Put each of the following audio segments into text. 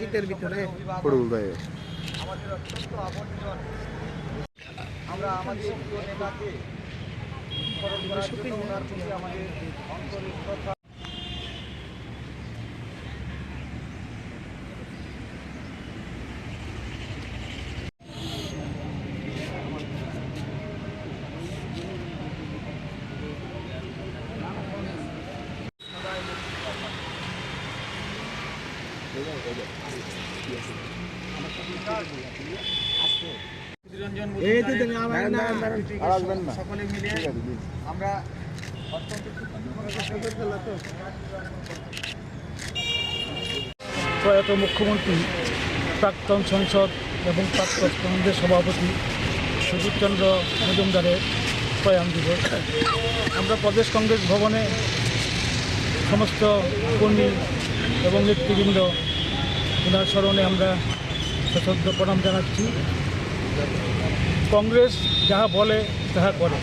শীতের ভিতরে আমরা আমাদের নেতাকে স্মরণ করার জন্য ওনার প্রতি আমাদের অন্তরের কথা প্রয়াত মুখ্যমন্ত্রী, প্রাক্তন সংসদ এবং প্রাক্তন কংগ্রেস সভাপতি সুদীপচন্দ্র মজুমদারের প্রয়াণ দিবস। আমরা প্রদেশ কংগ্রেস ভবনে সমস্ত কর্মী এবং নেতৃবৃন্দ ওনার স্মরণে আমরা সশ্রদ্ধ প্রণাম জানাচ্ছি। কংগ্রেস যাহা বলে, তাহা করে।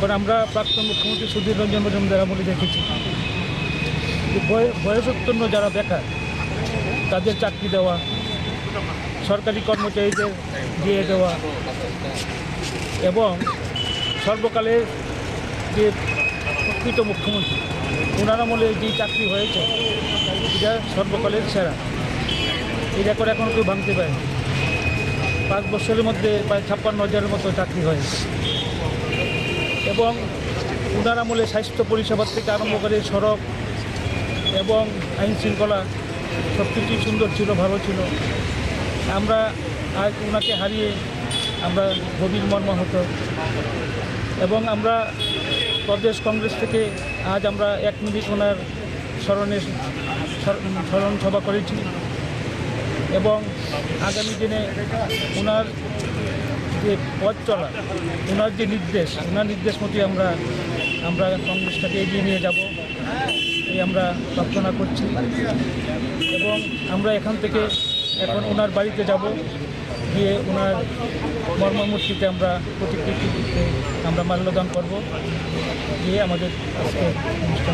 কারণ আমরা প্রাক্তন মুখ্যমন্ত্রী সুধীর রঞ্জন মজুমদার আমলে দেখেছি যে বয়- বয়সোত্তন্ন যারা বেকার, তাদের চাকরি দেওয়া, সরকারি কর্মচারীদের দিয়ে দেওয়া এবং সর্বকালের যে প্রকৃত মুখ্যমন্ত্রী। ওনার আমলে যে চাকরি হয়েছে, এটা সর্বকালের সেরা। এই রেকর্ড এখনও কেউ ভাঙতে পারে পাঁচ বছরের মধ্যে প্রায় ছাপ্পান্ন হাজারের মতো চাকরি হয়েছে। এবং ওনার আমলে স্বাস্থ্য পরিষেবার থেকে আরম্ভ করে সড়ক এবং আইন শৃঙ্খলা সব কিছুই সুন্দর ছিল, ভালো ছিল। আমরা আজ ওনাকে হারিয়ে আমরা গভীর মর্মাহত। এবং আমরা প্রদেশ কংগ্রেস থেকে আজ আমরা এক মিনিট ওনার স্মরণে স্মর- স্মরণ সভা করেছি এবং আগামী দিনে ওনার যে পথ চলা, ওনার যে নির্দেশ, ওনার নির্দেশ মতো আমরা আমরা কংগ্রেসটাকে এগিয়ে নিয়ে যাব এই আমরা প্রার্থনা করছি এবং আমরা এখান থেকে এখন ওনার বাড়িতে যাব। গিয়ে ওনার মর্মমূর্তিতে আমরা প্রতিকৃতিতে আমরা মাল্যদান করব। গিয়ে আমাদের আজকে অনুষ্ঠান